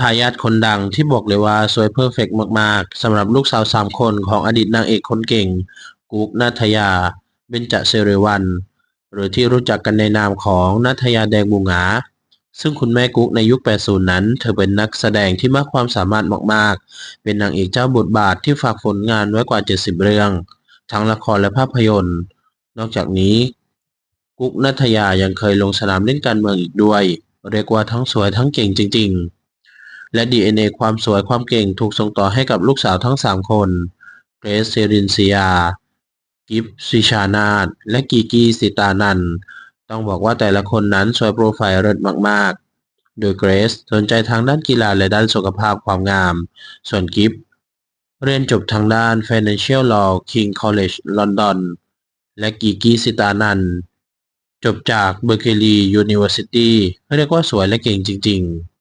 ทายาทคนดังที่บอกเลยว่าสวยเพอร์เฟกต์มากๆสำหรับลูกสาวสามคนของอดีตนางเอกคนเก่ง กุ๊กนัทยา เบญจเสรวัน หรือที่รู้จักกันในนามของนัทยาแดงบูหงาซึ่งคุณแม่กุ๊กในยุค 80 นั้น เธอเป็นนักแสดงที่มากความสามารถมากๆ เป็นนางเอกเจ้าบทบาทที่ฝากผลงานไว้กว่า 70 เรื่อง ทั้งละครและภาพยนตร์ นอกจากนี้ กุ๊กนัทยายังเคยลงสนามเล่นการเมืองอีกด้วย เรียกว่าทั้งสวยทั้งเก่งจริง ๆ และ DNA ความสวยความเก่งถูกส่งต่อให้กับลูกสาวทั้ง 3 คนเกรซเซรินเซีย กิฟซิชานาทและกีกีสิตานัน ต้องบอกว่าแต่ละคนนั้นสวยโปรไฟล์เลิศมาก ๆ โดยเกรซสนใจทางด้านกีฬาและด้านสุขภาพความงาม ส่วนกิฟเรียนจบทางด้าน Financial Law King College London และกีกีสิตานัน จบจาก Berkeley University เรียกว่าสวยและเก่งจริง ๆ